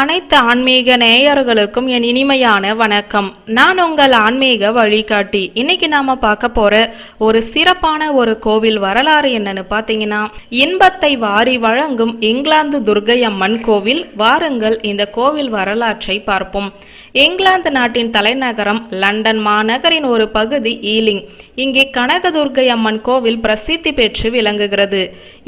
அனைத்து ஆன்மீக நேயர்களுக்கும் என் இனிமையான வணக்கம். நான் உங்கள் ஆன்மீக வழிகாட்டி. இன்னைக்கு நாம பார்க்க போற ஒரு சிறப்பான ஒரு கோவில் வரலாறு என்னன்னு பார்த்தீங்கன்னா இன்பத்தை வாரி வழங்கும் இங்கிலாந்து துர்க்கை அம்மன் கோவில். வாருங்கள் இந்த கோவில் வரலாற்றை பார்ப்போம். இங்கிலாந்து நாட்டின் தலைநகரம் லண்டன் மாநகரின் ஒரு பகுதி ஈலிங். இங்கே கனகதுர்கை அம்மன் கோவில் பிரசித்தி பெற்று விளங்குகிறது.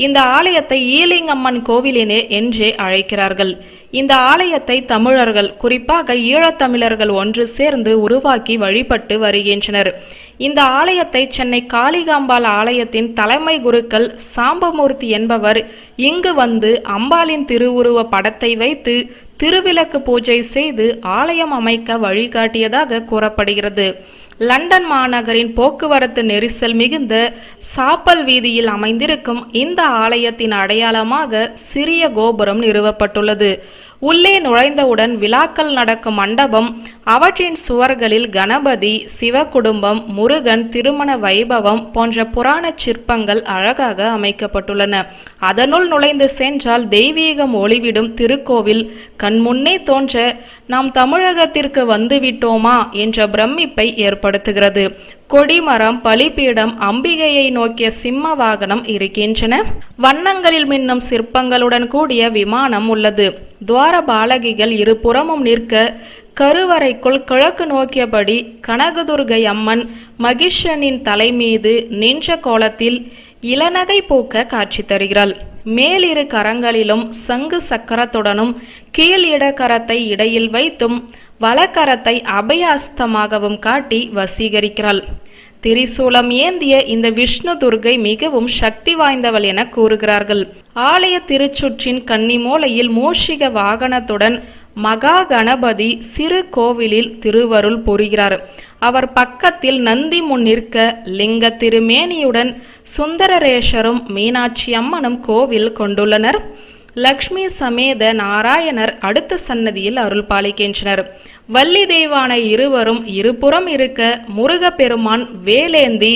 இந்த ஆலயத்தை ஈலிங் அம்மன் கோவிலினே என்றே அழைக்கிறார்கள். இந்த ஆலயத்தை தமிழர்கள் குறிப்பாக ஈழத்தமிழர்கள் ஒன்று சேர்ந்து உருவாக்கி வழிபட்டு வருகின்றனர். இந்த ஆலயத்தை சென்னை காளிகாம்பாள் ஆலயத்தின் தலைமை குருக்கள் சாம்பமூர்த்தி என்பவர் இங்கு வந்து அம்பாளின் திருவுருவ படத்தை வைத்து திருவிளக்கு பூஜை செய்து ஆலயம் அமைக்க வழிகாட்டியதாக கூறப்படுகிறது. லண்டன் மாநகரின் போக்குவரத்து நெரிசல் மிகுந்த சாப்பல் வீதியில் அமைந்திருக்கும் இந்த ஆலயத்தின் அடையாளமாக சிறிய கோபுரம் நிறுவப்பட்டுள்ளது. உள்ளே நுழைந்தவுடன் விழாக்கள் நடக்கும் மண்டபம் அவற்றின் சுவர்களில் கணபதி சிவகுடும்பம் முருகன் திருமண வைபவம் போன்ற புராண சிற்பங்கள் அழகாக அமைக்கப்பட்டுள்ளன. அதனுள் நுழைந்து சென்றால் தெய்வீகம் ஒளிவிடும் திருக்கோவில். கண்முன்னே தோன்ற நாம் தமிழகத்திற்கு வந்துவிட்டோமா என்ற பிரமிப்பை ஏற்படுத்துகிறது. கொடிமரம் பலிபீடம் அம்பிகையை நோக்கிய சிம்ம வாகனம் இருக்கின்றன. வண்ணங்களில் மின்னும் சிற்பங்களுடன் கூடிய விமானம் உள்ளது. துவார பாலகிகள் இருபுறமும் நிற்க கருவறைக்குள் கிழக்கு நோக்கியபடி கனகதுர்கை அம்மன் மகிஷனின் தலை மீது நின்ற கோலத்தில் இளநகை பூக்க காட்சி தருகிறாள். மேலிரு கரங்களிலும் சங்கு சக்கரத்துடனும் கீழ் இடக்கரத்தை இடையில் வைத்தும் வலக்கரத்தை அபயாஸ்தமாகவும் காட்டி வசீகரிக்கிறாள். திரிசூலம் ஏந்திய இந்த விஷ்ணு துர்கை மிகவும் சக்தி வாய்ந்தவள் என கூறுகிறார்கள். ஆலய திருச்சுற்றின் கன்னிமூலையில் மூஷிக வாகனத்துடன் மகா கணபதி சிறு கோவிலில் திருவருள் புரிகிறார். அவர் பக்கத்தில் நந்தி முன் நிற்க லிங்க திருமேனியுடன் சுந்தரரேஷரும் மீனாட்சி அம்மனும் கோவில் கொண்டுள்ளனர். லக்ஷ்மி சமேத நாராயணர் அடுத்த சன்னதியில் அருள் பாலிக்கின்றனர். வள்ளி தெய்வானை இருவரும் இருபுறம் இருக்க முருகப்பெருமான் வேலேந்தி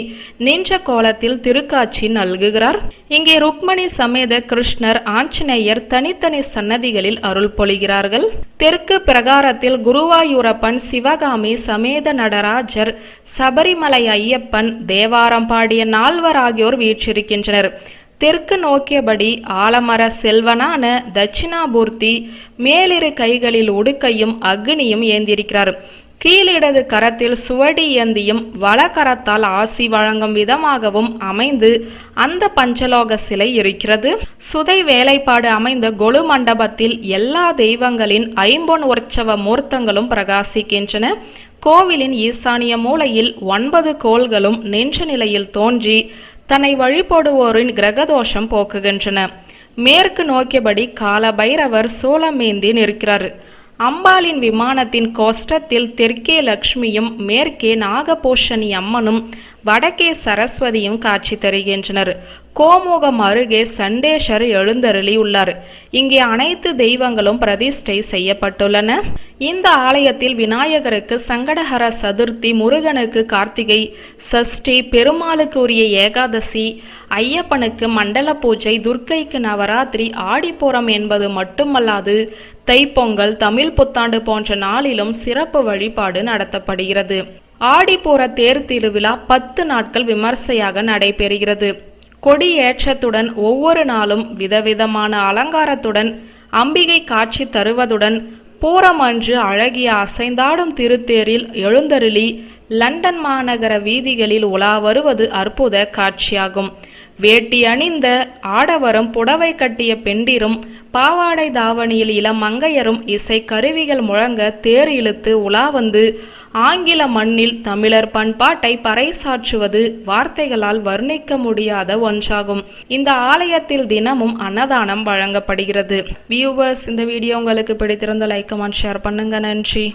நின்ற கோலத்தில் திருக்காட்சி நல்குகிறார். இங்கே ருக்மணி சமேத கிருஷ்ணர் ஆஞ்சநேயர் தனித்தனி சன்னதிகளில் அருள் பொழிகிறார்கள். தெற்கு பிரகாரத்தில் குருவாயூரப்பன் சிவகாமி சமேத நடராஜர் சபரிமலை ஐயப்பன் தேவாரம் பாடிய நால்வர் ஆகியோர் வீற்றிருக்கின்றனர். தெற்கு நோக்கியபடி ஆலமர செல்வனான தட்சிணாபூர்த்தி மேலிரு கைகளில் உடுக்கையும் அக்னியும் ஏந்திருக்கிறார். கீழிடது கரத்தில் சுவடி ஏந்தியும் வலக்கரத்தால் ஆசி வழங்கும் விதமாகவும் அமைந்து அந்த பஞ்சலோக சிலை இருக்கிறது. சுதை வேலைப்பாடு அமைந்த கொலு மண்டபத்தில் எல்லா தெய்வங்களின் ஐம்பொன் உற்சவ மூர்த்தங்களும் பிரகாசிக்கின்றன. கோவிலின் ஈசானிய மூலையில் ஒன்பது கோள்களும் நின்ற நிலையில் தோன்றி தன்னை வழிபடுவோரின் கிரகதோஷம் போக்குகின்றன. மேற்கு நோக்கியபடி கால பைரவர் சோளமேந்தி நிற்கிறார். அம்பாளின் விமானத்தின் கோஷ்டத்தில் தெற்கே லக்ஷ்மியும் மேற்கே நாகபூஷணி அம்மனும் வடக்கே சரஸ்வதியும் காட்சி தருகின்றனர். கோமுகம் அருகே சண்டேஸ்வர் எழுந்தருளி உள்ளார் இங்கே அனைத்து தெய்வங்களும் பிரதிஷ்டை செய்யப்பட்டுள்ளன. இந்த ஆலயத்தில் விநாயகருக்கு சங்கடஹர சதுர்த்தி முருகனுக்கு கார்த்திகை சஷ்டி பெருமாளுக்கு உரிய ஏகாதசி ஐயப்பனுக்கு மண்டல பூஜை துர்க்கைக்கு நவராத்திரி ஆடிப்பூரம் என்பது மட்டுமல்லாது தைப்பொங்கல் தமிழ் புத்தாண்டு போன்ற நாளிலும் சிறப்பு வழிபாடு நடத்தப்படுகிறது. ஆடிப்பூர தேர் திருவிழா பத்து நாட்கள் விமர்சையாக நடைபெறுகிறது. கொடி ஏற்றத்துடன் ஒவ்வொரு நாளும் விதவிதமான அலங்காரத்துடன் அம்பிகை காட்சி தருவதுடன் பூரம் அன்று அழகிய அசைந்தாடும் திருத்தேரில் எழுந்தருளி லண்டன் மாநகர வீதிகளில் உலா வருவது அற்புத காட்சியாகும். வேட்டி அணிந்த ஆடவரும் புடவை கட்டிய பெண்டிரும் பாவாடை தாவணியில் இளம் மங்கையரும் இசை கருவிகள் முழங்க தேர் இழுத்து உலா வந்து ஆங்கில மண்ணில் தமிழர் பண்பாட்டை பறைசாற்றுவது வார்த்தைகளால் வர்ணிக்க முடியாத ஒன்றாகும். இந்த ஆலயத்தில் தினமும் அன்னதானம் வழங்கப்படுகிறது. வியூவர்ஸ் இந்த வீடியோ உங்களுக்கு பிடித்திருந்த லைக் கமெண்ட் ஷேர் பண்ணுங்க. நன்றி.